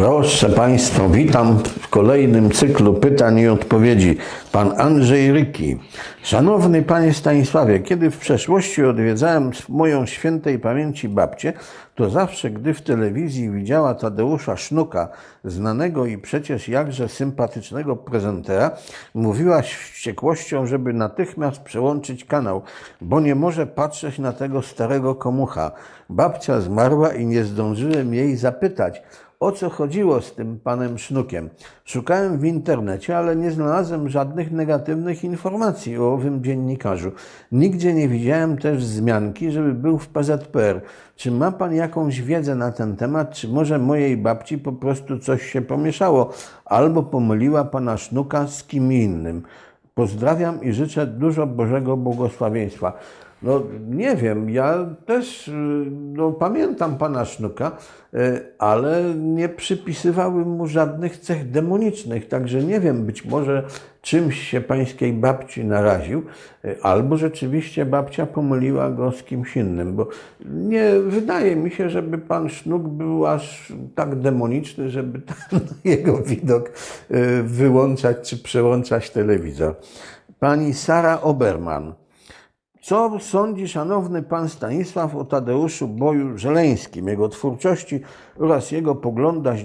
Proszę Państwa, witam kolejnym cyklu pytań i odpowiedzi. Pan Andrzej Ryki. Szanowny Panie Stanisławie, kiedy w przeszłości odwiedzałem moją świętej pamięci babcię, to zawsze, gdy w telewizji widziała Tadeusza Sznuka, znanego i przecież jakże sympatycznego prezentera, mówiła z wściekłością, żeby natychmiast przełączyć kanał, bo nie może patrzeć na tego starego komucha. Babcia zmarła i nie zdążyłem jej zapytać, o co chodziło z tym panem Sznukiem. Szukałem w internecie, ale nie znalazłem żadnych negatywnych informacji o owym dziennikarzu. Nigdzie nie widziałem też wzmianki, żeby był w PZPR. Czy ma pan jakąś wiedzę na ten temat, czy może mojej babci po prostu coś się pomieszało, albo pomyliła pana Sznuka z kim innym? Pozdrawiam i życzę dużo Bożego błogosławieństwa. No nie wiem, ja też y, no, pamiętam pana Sznuka, y, ale nie przypisywałem mu żadnych cech demonicznych, także nie wiem, być może czymś się pańskiej babci naraził, y, albo rzeczywiście babcia pomyliła go z kimś innym, bo nie wydaje mi się, żeby pan Sznuk był aż tak demoniczny, żeby na jego widok wyłączać czy przełączać telewizor. Pani Sara Oberman. Co sądzi szanowny pan Stanisław o Tadeuszu Boju Żeleńskim, jego twórczości oraz jego poglądach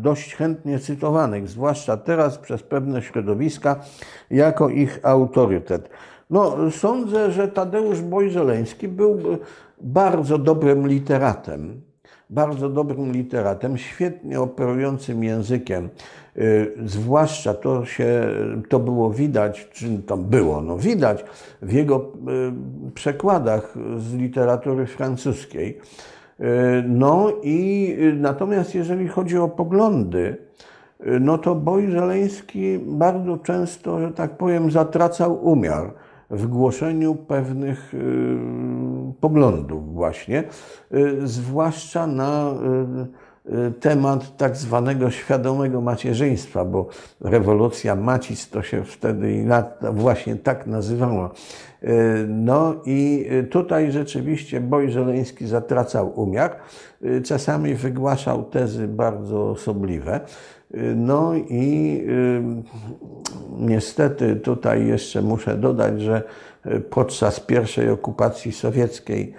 dość chętnie cytowanych, zwłaszcza teraz przez pewne środowiska, jako ich autorytet? No, sądzę, że Tadeusz Boj Żeleński był bardzo dobrym literatem bardzo dobrym literatem, świetnie operującym językiem. Y, Zwłaszcza to się, to było widać, czy tam było, no widać w jego y, przekładach z literatury francuskiej. Y, No i natomiast jeżeli chodzi o poglądy, no to Boj Żeleński bardzo często, że tak powiem, zatracał umiar w głoszeniu pewnych y, poglądów właśnie, y, zwłaszcza na y, temat tak zwanego świadomego macierzyństwa, bo rewolucja Macis to się wtedy właśnie tak nazywała. Y, No i y, tutaj rzeczywiście Boj Żeleński zatracał umiar, y, czasami wygłaszał tezy bardzo osobliwe. Y, No i y, niestety tutaj jeszcze muszę dodać, że y, podczas pierwszej okupacji sowieckiej,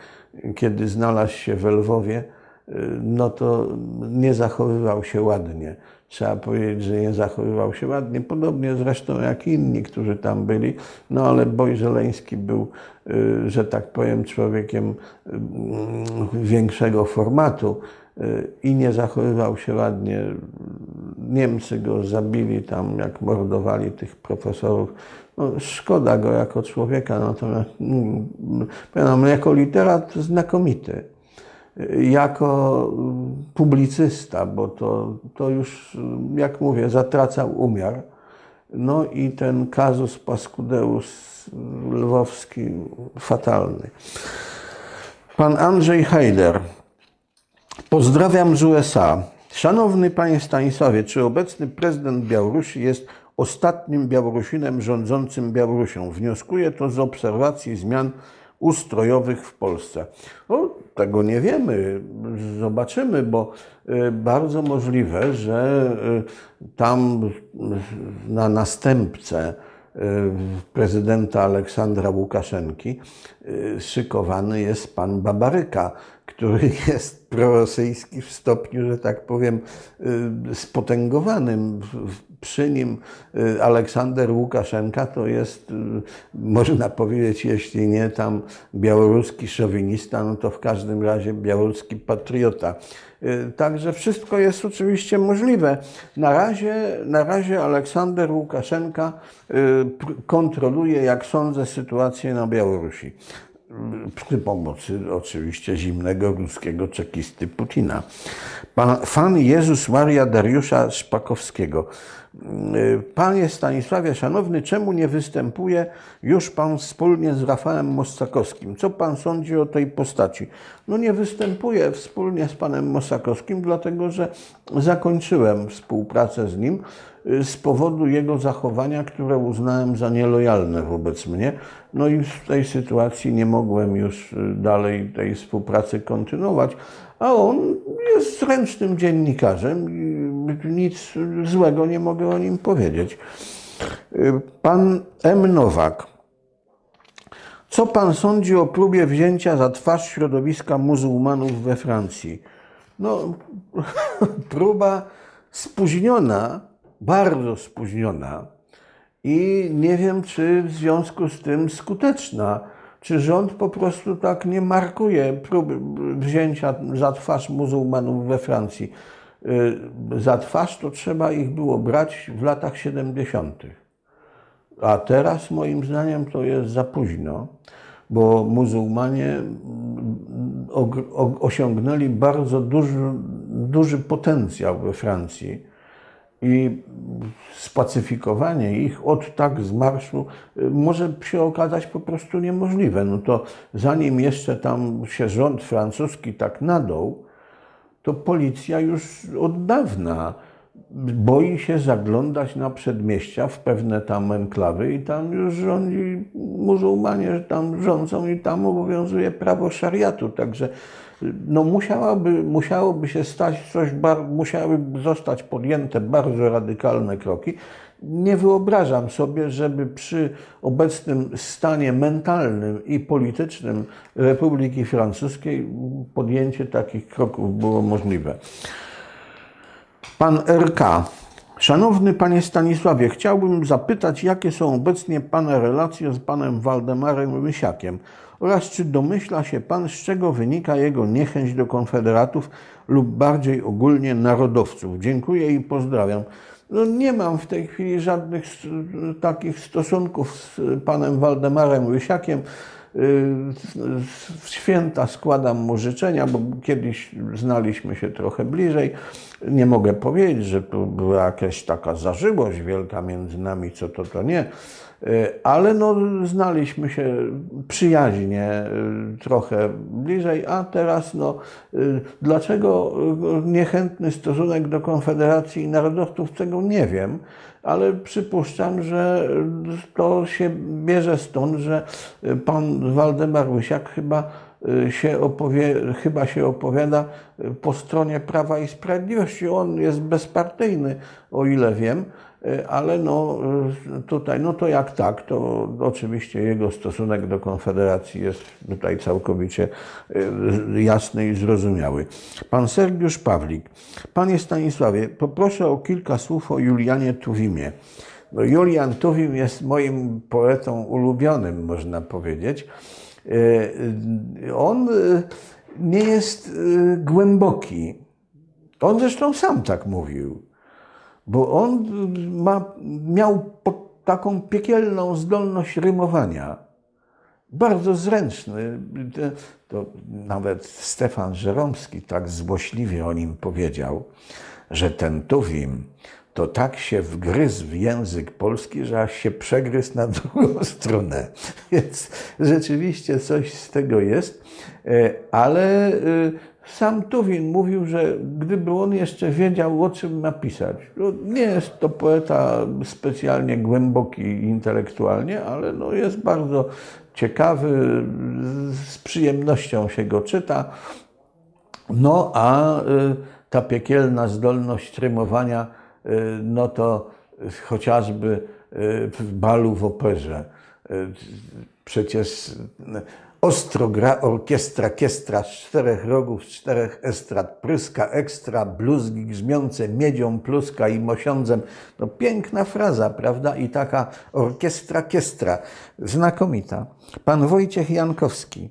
y, kiedy znalazł się w Lwowie, y, no to nie zachowywał się ładnie. Trzeba powiedzieć, że nie zachowywał się ładnie, podobnie zresztą jak inni, którzy tam byli, no ale Boj Żeleński był, y, że tak powiem, człowiekiem y, większego formatu y, i nie zachowywał się ładnie. Niemcy go zabili tam, jak mordowali tych profesorów. No, szkoda go jako człowieka, natomiast mm, powiem, jako literat znakomity. Jako publicysta, bo to, to już, jak mówię, zatracał umiar. No i ten kazus Pascudeus lwowski fatalny. Pan Andrzej Hejder. Pozdrawiam z USA. Szanowny panie Stanisławie, czy obecny prezydent Białorusi jest ostatnim Białorusinem rządzącym Białorusią? Wnioskuję to z obserwacji zmian ustrojowych w Polsce. No, tego nie wiemy, zobaczymy, bo y, bardzo możliwe, że y, tam na następcę y, prezydenta Aleksandra Łukaszenki szykowany jest pan Babaryka, który jest prorosyjski w stopniu, że tak powiem, y, spotęgowanym. Przy nim y, Aleksander Łukaszenka to jest, y, można powiedzieć, jeśli nie tam białoruski szowinista, no to w każdym razie białoruski patriota. Także wszystko jest oczywiście możliwe. Na razie, na razie Aleksander Łukaszenka kontroluje, jak sądzę, sytuację na Białorusi. Przy pomocy oczywiście zimnego ruskiego czekisty Putina. Pan, fan Jezus Maria Dariusza Szpakowskiego. Panie Stanisławie, szanowny, czemu nie występuje już pan wspólnie z Rafałem Mossakowskim? Co pan sądzi o tej postaci? No nie występuję wspólnie z panem Mossakowskim, dlatego że zakończyłem współpracę z nim y, z powodu jego zachowania, które uznałem za nielojalne wobec mnie. No i w tej sytuacji nie mogłem już y, dalej tej współpracy kontynuować. A on jest zręcznym dziennikarzem i nic złego nie mogę o nim powiedzieć. Y, Pan M. Nowak. Co pan sądzi o próbie wzięcia za twarz środowiska muzułmanów we Francji? No, próba spóźniona, bardzo spóźniona i nie wiem, czy w związku z tym skuteczna. Czy rząd po prostu tak nie markuje próby wzięcia za twarz muzułmanów we Francji? Y, Za twarz to trzeba ich było brać w latach 70. A teraz moim zdaniem to jest za późno, bo muzułmanie mm, osiągnęli bardzo duży, duży potencjał we Francji i spacyfikowanie ich od tak z marszu y, może się okazać po prostu niemożliwe. No to zanim jeszcze tam się rząd francuski tak nadął, to policja już od dawna boi się zaglądać na przedmieścia w pewne tam enklawy i tam już rządzi muzułmanie, że tam rządzą i tam obowiązuje prawo szariatu. Także no musiałaby, musiałoby się stać coś, bar, musiały zostać podjęte bardzo radykalne kroki. Nie wyobrażam sobie, żeby przy obecnym stanie mentalnym i politycznym Republiki Francuskiej podjęcie takich kroków było możliwe. Pan RK. Szanowny Panie Stanisławie, chciałbym zapytać, jakie są obecnie Pana relacje z Panem Waldemarem Rysiakiem oraz czy domyśla się Pan, z czego wynika jego niechęć do konfederatów lub bardziej ogólnie narodowców. Dziękuję i pozdrawiam. No nie mam w tej chwili żadnych takich stosunków z Panem Waldemarem Rysiakiem. W święta składam mu życzenia, bo kiedyś znaliśmy się trochę bliżej. Nie mogę powiedzieć, że tu była jakaś taka zażyłość wielka między nami, co to, to nie. Ale no, znaliśmy się przyjaźnie y, trochę bliżej, a teraz no, y, dlaczego y, niechętny stosunek do Konfederacji Narodowców, tego nie wiem ale przypuszczam, że to się bierze stąd, że pan Waldemar Łysiak chyba y, się, opowie, chyba się opowiada po stronie Prawa i Sprawiedliwości. On jest bezpartyjny, o ile wiem, y, ale no y, tutaj, no to jak tak, to oczywiście jego stosunek do Konfederacji jest tutaj całkowicie y, jasny i zrozumiały. Pan Sergiusz Pawlik. Panie Stanisławie, poproszę o kilka słów o Julianie Tuwimie. No, Julian Tuwim jest moim poetą ulubionym, można powiedzieć. On nie jest głęboki. On zresztą sam tak mówił bo on ma, miał taką piekielną zdolność rymowania. Bardzo zręczny. To, to nawet Stefan Żeromski tak złośliwie o nim powiedział, że ten Tuwim to tak się wgryzł w język polski, że aż się przegryzł na drugą stronę. Więc rzeczywiście coś z tego jest. E, Ale e, sam Tuwim mówił, że gdyby on jeszcze wiedział, o czym napisać. No, Nie jest to poeta specjalnie głęboki intelektualnie, ale no jest bardzo ciekawy, z przyjemnością się go czyta. No a y, ta piekielna zdolność rymowania, y, no to chociażby y, w balu w operze. Przecież ostro gra orkiestra, kiestra z czterech rogów, z czterech estrad, pryska ekstra, bluzgi grzmiące miedzią, pluska i mosiądzem. No piękna fraza, prawda? I taka orkiestra, kiestra, znakomita. Pan Wojciech Jankowski.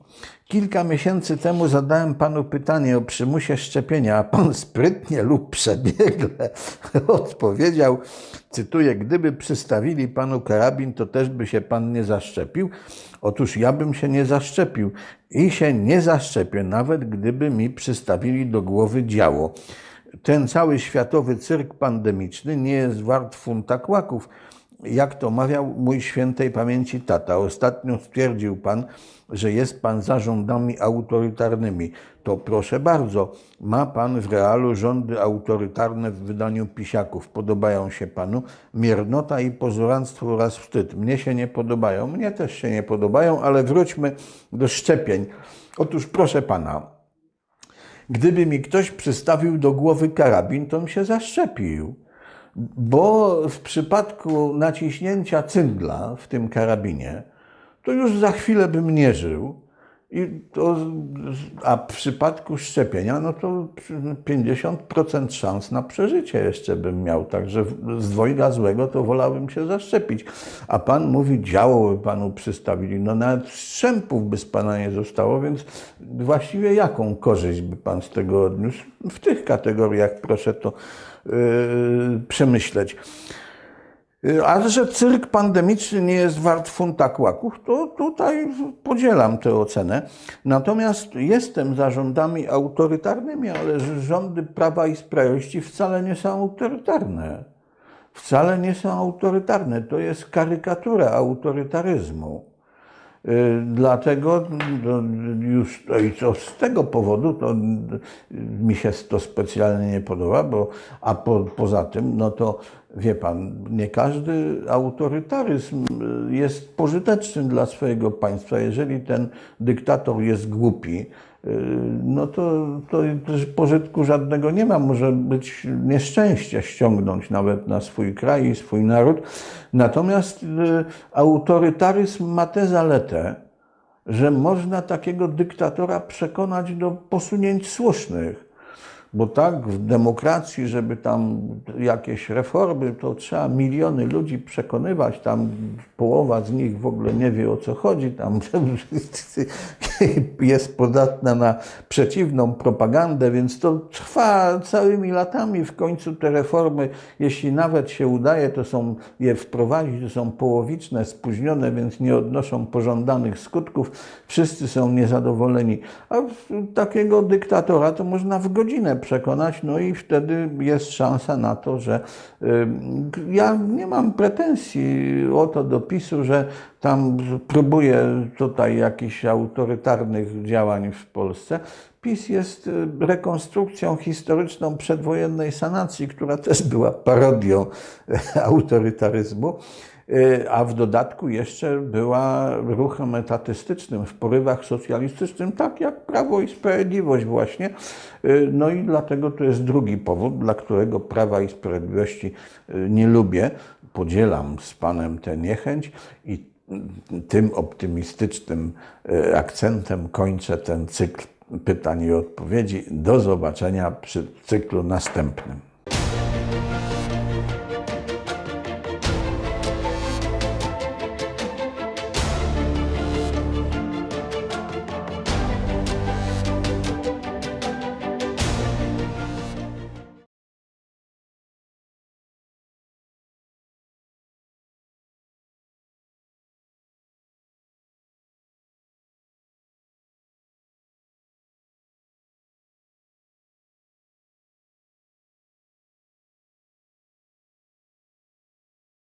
Kilka miesięcy temu zadałem panu pytanie o przymusie szczepienia, a pan sprytnie lub przebiegle odpowiedział, cytuję, gdyby przystawili panu karabin, to też by się pan nie zaszczepił. Otóż ja bym się nie zaszczepił i się nie zaszczepię, nawet gdyby mi przystawili do głowy działo. Ten cały światowy cyrk pandemiczny nie jest wart funta kłaków jak to mawiał mój świętej pamięci tata. Ostatnio stwierdził pan, że jest pan za rządami autorytarnymi. To proszę bardzo, ma pan w realu rządy autorytarne w wydaniu pisiaków. Podobają się panu miernota i pozoranstwo oraz wstyd. Mnie się nie podobają, mnie też się nie podobają, ale wróćmy do szczepień. Otóż proszę pana, gdyby mi ktoś przystawił do głowy karabin, to bym się zaszczepił bo w przypadku naciśnięcia cyngla w tym karabinie, to już za chwilę bym nie żył. I to, a w przypadku szczepienia, no to 50% szans na przeżycie jeszcze bym miał. Także z dwojga złego to wolałbym się zaszczepić. A pan mówi, działo by panu przystawili. No nawet strzępów by z pana nie zostało, więc właściwie jaką korzyść by pan z tego odniósł? W tych kategoriach proszę to yy, przemyśleć. A że cyrk pandemiczny nie jest wart funta kłaków, to tutaj podzielam tę ocenę. Natomiast jestem za rządami autorytarnymi, ale rządy Prawa i Sprawiedliwości wcale nie są autorytarne. Wcale nie są autorytarne. To jest karykatura autorytaryzmu. Dlatego no, już i to z tego powodu to mi się to specjalnie nie podoba, bo a po, poza tym, no to wie pan, nie każdy autorytaryzm jest pożyteczny dla swojego państwa. Jeżeli ten dyktator jest głupi, no to, to pożytku żadnego nie ma. Może być nieszczęście ściągnąć nawet na swój kraj i swój naród. Natomiast autorytaryzm ma tę zaletę, że można takiego dyktatora przekonać do posunięć słusznych. Bo tak w demokracji, żeby tam jakieś reformy, to trzeba miliony ludzi przekonywać, tam połowa z nich w ogóle nie wie o co chodzi, tam jest podatna na przeciwną propagandę, więc to trwa całymi latami. W końcu te reformy, jeśli nawet się udaje, to są je wprowadzić, to są połowiczne, spóźnione, więc nie odnoszą pożądanych skutków. Wszyscy są niezadowoleni. A takiego dyktatora to można w godzinę przekonać, no i wtedy jest szansa na to, że ja nie mam pretensji o to do PiSu, że tam próbuje tutaj jakichś autorytarnych działań w Polsce. PiS jest rekonstrukcją historyczną przedwojennej sanacji, która też była parodią autorytaryzmu a w dodatku jeszcze była ruchem etatystycznym w porywach socjalistycznym, tak jak Prawo i Sprawiedliwość właśnie. No i dlatego to jest drugi powód, dla którego Prawa i Sprawiedliwości nie lubię. Podzielam z Panem tę niechęć i tym optymistycznym akcentem kończę ten cykl pytań i odpowiedzi. Do zobaczenia przy cyklu następnym.